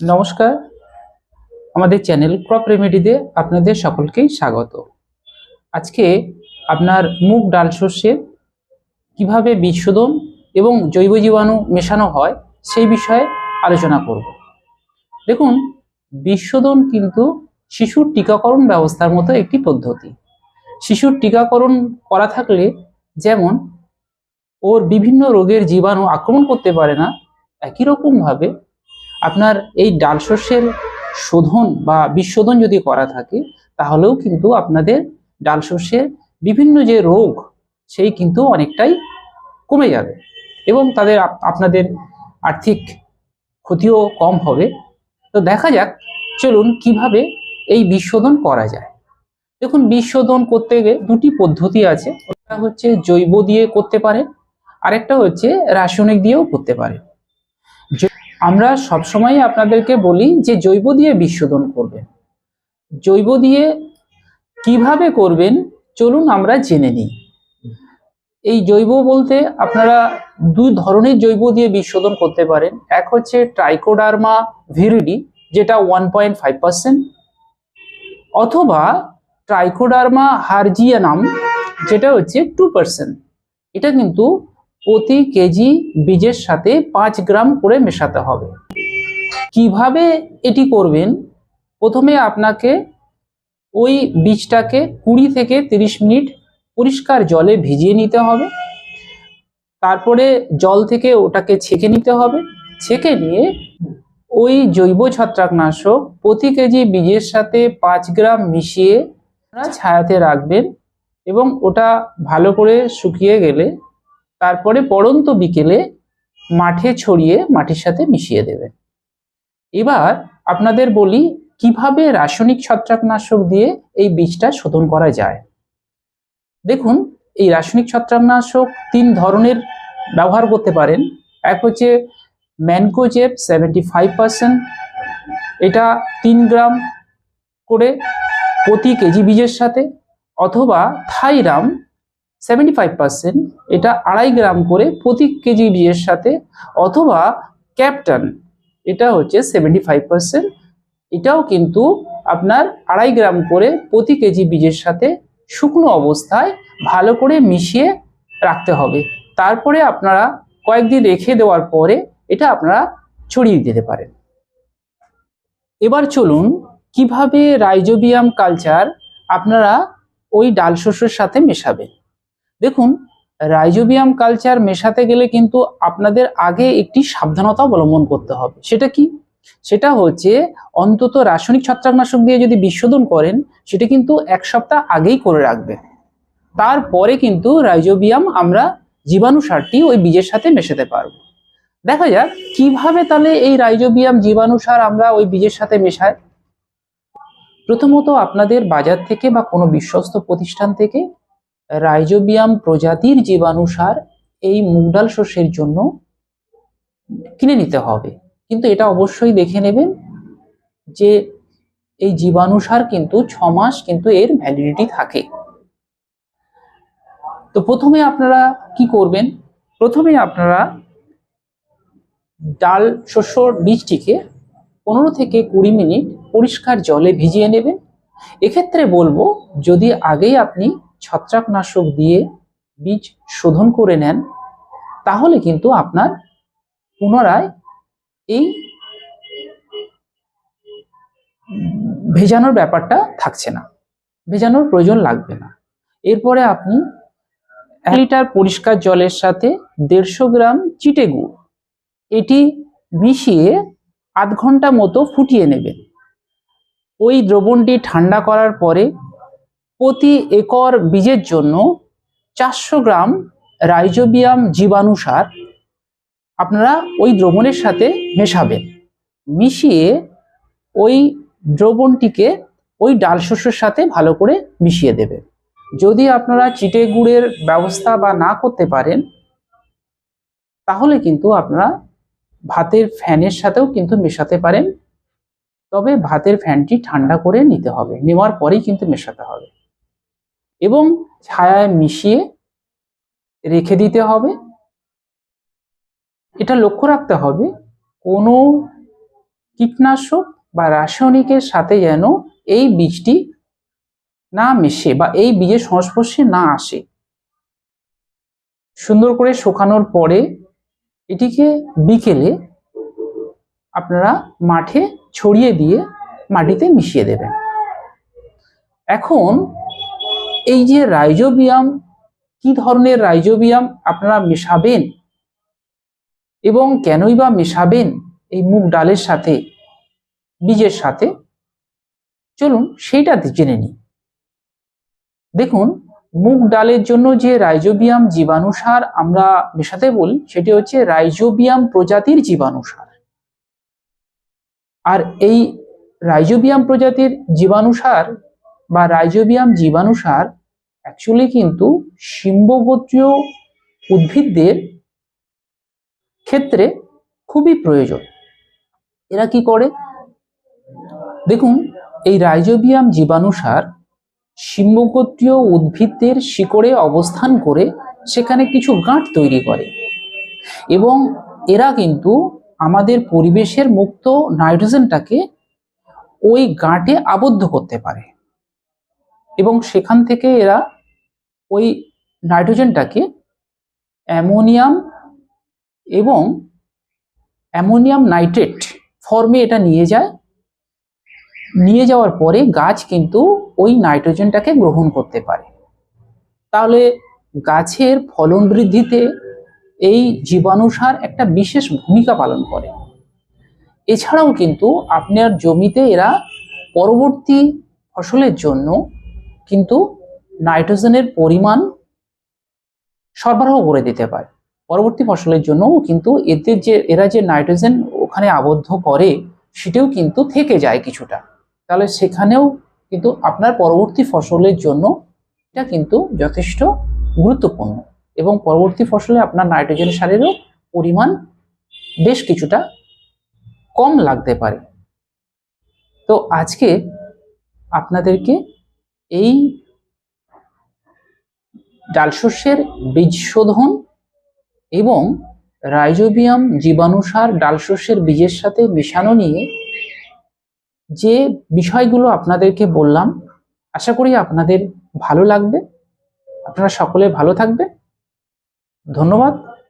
নমস্কার। আমাদের channel crop রেমেডিতে আপনাদের সকলকেই স্বাগত। আজকে আপনার মুগ ডাল শস্যে কীভাবে বীজ শোধন এবং জৈব জীবাণু মেশানো হয় সেই বিষয়ে আলোচনা করব। দেখুন, বীজ শোধন কিন্তু শিশুর টিকাকরণ ব্যবস্থার মতো একটি পদ্ধতি। শিশুর টিকাকরণ করা থাকলে যেমন ওর বিভিন্ন রোগের জীবাণু আক্রমণ করতে পারে না, একই রকমভাবে আপনার এই ডাল শস্যের শোধন বা বিশোধন যদি করা থাকে, তাহলেও কিন্তু আপনাদের ডাল শস্যের বিভিন্ন যে রোগ, সেই কিন্তু অনেকটাই কমে যাবে এবং তাদের আপনাদের আর্থিক ক্ষতিও কম হবে। তো দেখা যাক, চলুন কীভাবে এই বিশোধন করা যায়। দেখুন, বিশোধন করতে গেলে দুটি পদ্ধতি আছে। একটা হচ্ছে জৈব দিয়ে করতে পারেন আরেকটা হচ্ছে রাসায়নিক দিয়েও করতে পারেন আমরা সবসময় আপনাদেরকে বলি যে জৈব দিয়ে বিশোধন করবেন। জৈব দিয়ে কীভাবে করবেন, চলুন আমরা জেনে নিই। এই জৈব বলতে আপনারা দুই ধরনের জৈব দিয়ে বিশোধন করতে পারেন। এক হচ্ছে ট্রাইকোডার্মা ভিরিডি যেটা ওয়ান পয়েন্ট ফাইভ পার্সেন্ট অথবা ট্রাইকোডার্মা হারজিয়ানাম যেটা হচ্ছে টু পার্সেন্ট এটা কিন্তু প্রতি কেজি বীজের সাথে পাঁচ গ্রাম করে মেশাতে হবে। কীভাবে এটি করবেন? প্রথমে আপনাকে ওই বীজটাকে কুড়ি থেকে তিরিশ মিনিট পরিষ্কার জলে ভিজিয়ে নিতে হবে। তারপরে জল থেকে ওটাকে ছেঁকে নিতে হবে। ছেঁকে নিয়ে ওই জৈব ছত্রাকনাশক প্রতি কেজি বীজের সাথে পাঁচ গ্রাম মিশিয়ে ছায়াতে রাখবেন এবং ওটা ভালো করে শুকিয়ে গেলে তারপরে পড়ন্ত বিকেলে মাঠে ছড়িয়ে মাটির সাথে মিশিয়ে দেবেন এবার আপনাদের বলি, কীভাবে রাসায়নিক ছত্রাকনাশক দিয়ে এই বীজটা শোধন করা যায়? দেখুন, এই রাসায়নিক ছত্রাকনাশক তিন ধরনের ব্যবহার করতে পারেন। এক হচ্ছে ম্যানকোজেব সেভেন্টি ফাইভ পার্সেন্ট, এটা তিন গ্রাম করে প্রতি কেজি বীজের সাথে, অথবা থাইরাম সেভেন্টি ফাইভ পার্সেন্ট এটা আড়াই গ্রাম করে প্রতি কেজি বীজের সাথে অথবা ক্যাপ্টান এটা হচ্ছে সেভেন্টি ফাইভ পার্সেন্ট এটাও কিন্তু আপনার আড়াই গ্রাম করে প্রতি কেজি বীজের সাথে শুকনো অবস্থায় ভালো করে মিশিয়ে রাখতে হবে। তারপরে আপনারা কয়েকদিন রেখে দেওয়ার পরে এটা আপনারা ছড়িয়ে দিতে পারেন। এবার চলুন কীভাবে রাইজোবিয়াম কালচার আপনারা ওই ডাল শস্যের সাথে মেশাবেন। দেখুন, রাইজোবিয়াম কালচার মেশাতে গেলে কিন্তু আপনাদের আগে একটি সাবধানতা অবলম্বন করতে হবে। সেটা কি? সেটা হচ্ছে, অন্তত রাসায়নিক ছত্রাকনাশক দিয়ে যদি বিশোধন করেন, সেটা কিন্তু এক সপ্তাহ আগেই করে রাখবেন। তারপরে কিন্তু রাইজোবিয়াম আমরা জীবাণু সারটি ওই বীজের সাথে মেশাতে পারব। দেখা যাক, কীভাবে তাহলে এই রাইজোবিয়াম জীবাণু সার আমরা ওই বীজের সাথে মেশাই? প্রথমত আপনাদের বাজার থেকে বা কোনো বিশ্বস্ত প্রতিষ্ঠান থেকে রাইজোবিয়াম প্রজাতির জীবাণুসার এই মুগ ডাল শস্যের জন্য কিনে নিতে হবে। কিন্তু এটা অবশ্যই দেখে নেবেন যে এই জীবাণুসার কিন্তু ছ মাস কিন্তু এর ভ্যালিডিটি থাকে। তো প্রথমে আপনারা কি করবেন? প্রথমে আপনারা ডাল শস্যর বীজটিকে পনেরো থেকে কুড়ি মিনিট পরিষ্কার জলে ভিজিয়ে নেবেন। এক্ষেত্রে বলব, যদি আগেই আপনি ছত্রাকনাশক দিয়ে বীজ শোধন করে নেন, তাহলে কিন্তু আপনার পুনরায় এই ভেজানোর ব্যাপারটা থাকছে না, ভেজানোর প্রয়োজন লাগবে না। এরপরে আপনি এক লিটার পরিষ্কার জলের সাথে দেড়শো গ্রাম চিটে গুড়, এটি মিশিয়ে আধ ঘণ্টা মতো ফুটিয়ে নেবেন। ওই দ্রবণটি ঠান্ডা করার পরে প্রতি একর বীজের জন্য চারশো গ্রাম রাইজোবিয়াম জীবাণু সার আপনারা ওই দ্রবণের সাথে মেশাবেন। মিশিয়ে ওই দ্রবণটিকে ওই ডাল শস্যের সাথে ভালো করে মিশিয়ে দেবেন। যদি আপনারা চিটে গুড়ের ব্যবস্থা বা না করতে পারেন, তাহলে কিন্তু আপনারা ভাতের ফ্যানের সাথেও কিন্তু মেশাতে পারেন। তবে ভাতের ফ্যানটি ঠান্ডা করে নিতে হবে, নেওয়ার পরেই কিন্তু মেশাতে হবে। এবং ছায়ায় মিশিয়ে রেখে দিতে হবে। এটা লক্ষ্য রাখতে হবে, কোনো কীটনাশক বা রাসায়নিকের সাথে যেন এই বীজটি না মিশে বা এই বীজের সংস্পর্শে না আসে। সুন্দর করে শুকানোর পরে এটিকে বিকেলে আপনারা মাঠে ছড়িয়ে দিয়ে মাটিতে মিশিয়ে দেবেন। এখন এই যে রাইজোবিয়াম, কি ধরনের রাইজোবিয়াম আপনারা মেশাবেন? এবং কেনই বা মেশাবেন এই মুগ ডালের সাথে, বীজের সাথে? চলুন সেইটা জেনে নিই। দেখুন, মুগ ডালের জন্য যে রাইজোবিয়াম জীবাণুসার আমরা মেশাতে বলি, সেটি হচ্ছে রাইজোবিয়াম প্রজাতির জীবাণুসার আর এই রাইজোবিয়াম প্রজাতির জীবাণুসার বা রাইজোবিয়াম জীবাণুসার অ্যাকচুয়ালি কিন্তু সিম্বগোত্রীয় উদ্ভিদদের ক্ষেত্রে খুবই প্রয়োজন। এরা কি করে? দেখুন, এই রাইজোবিয়াম জীবাণুসার সিম্বগোত্রীয় উদ্ভিদদের শিকড়ে অবস্থান করে সেখানে কিছু গাঁট তৈরি করে। এবং এরা কিন্তু আমাদের পরিবেশের মুক্ত নাইট্রোজেনটাকে ওই গাঁটে আবদ্ধ করতে পারে। এবং সেখান থেকে এরা ওই নাইট্রোজেনটাকে অ্যামোনিয়াম এবং অ্যামোনিয়াম নাইট্রেট ফর্মে এটা নিয়ে যায়। নিয়ে যাওয়ার পরে গাছ কিন্তু ওই নাইট্রোজেনটাকে গ্রহণ করতে পারে। তাহলে গাছের ফলন বৃদ্ধিতে এই জীবাণুসার একটা বিশেষ ভূমিকা পালন করে। এছাড়াও কিন্তু আপনার জমিতে এরা পরবর্তী ফসলের জন্য কিন্তু নাইট্রোজেনের পরিমাণ সরবরাহ করে দিতে পারে। পরবর্তী ফসলের জন্যও কিন্তু এতে যে, এরা যে নাইট্রোজেন ওখানে আবদ্ধ করে, সেটাও কিন্তু থেকে যায় কিছুটা। তাহলে সেখানেও কিন্তু আপনার পরবর্তী ফসলের জন্য এটা কিন্তু যথেষ্ট গুরুত্বপূর্ণ। এবং পরবর্তী ফসলে আপনার নাইট্রোজেন সারেরও পরিমাণ বেশ কিছুটা কম লাগতে পারে। তো আজকে আপনাদেরকে এই ডালশস্যের বীজ শোধন এবং রাইজোবিয়াম জীবাণুসার ডালশস্যের বীজের সাথে মেশানো নিয়ে যে বিষয়গুলো আপনাদেরকে বললাম, আশা করি আপনাদের ভালো লাগবে। আপনারা সকলে ভালো থাকবে ধন্যবাদ।